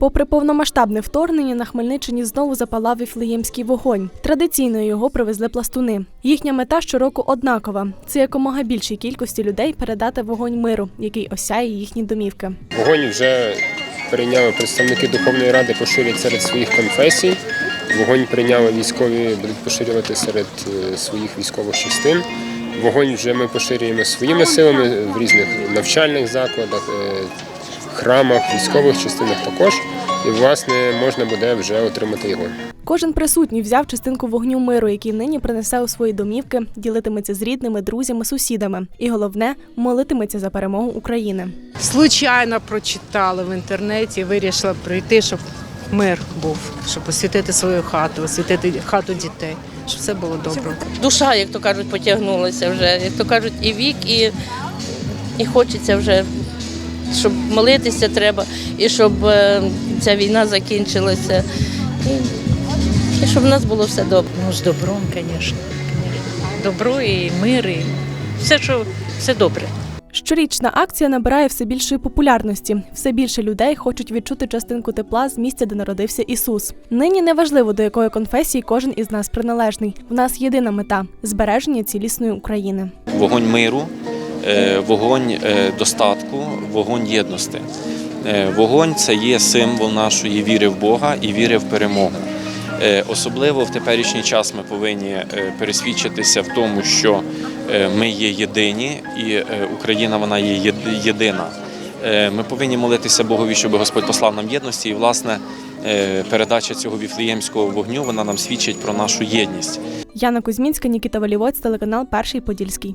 Попри повномасштабне вторгнення, на Хмельниччині знову запалав віфлеємський вогонь. Традиційно його привезли пластуни. Їхня мета щороку однакова: це якомога більшій кількості людей передати вогонь миру, який осяє їхні домівки. Вогонь вже прийняли представники Духовної ради поширять серед своїх конфесій. Вогонь прийняли військові, будуть поширювати серед е, своїх військових частин. Вогонь вже ми поширюємо своїми силами в різних навчальних закладах, е, храмах, військових частинах також. І, власне, можна буде вже отримати його. Кожен присутній взяв частинку вогню миру, який нині принесе у свої домівки, ділитиметься з рідними, друзями, сусідами. І головне молитиметься за перемогу України. Случайно прочитала в інтернеті, вирішила прийти, щоб мир був, щоб освітити свою хату, освітити хату дітей, щоб все було добре. душа, як то кажуть, потягнулася вже. Як то кажуть, і вік, і, і хочеться вже, щоб молитися треба, і щоб е, ця війна закінчилася. І, і щоб в нас було все добре. Ну, з добром, звісно. Добро і мир, і все, що все добре. Щорічна акція набирає все більшої популярності. Все більше людей хочуть відчути частинку тепла з місця, де народився Ісус. Нині неважливо до якої конфесії кожен із нас приналежний. В нас єдина мета збереження цілісної України. вогонь миру, вогонь е, достатку, вогонь єдності. Е, Вогонь це є символ нашої віри в Бога і віри в перемогу. Е, Особливо в теперішній час ми повинні е, пересвідчитися в тому, що е, ми є єдині, і е, Україна вона є єдина. Е, Ми повинні молитися Богові, щоб Господь послав нам єдності. І, власне, е, передача цього віфлеємського вогню вона нам свідчить про нашу єдність. Яна Кузьмінська, Нікіта Валівоць, телеканал Перший Подільський.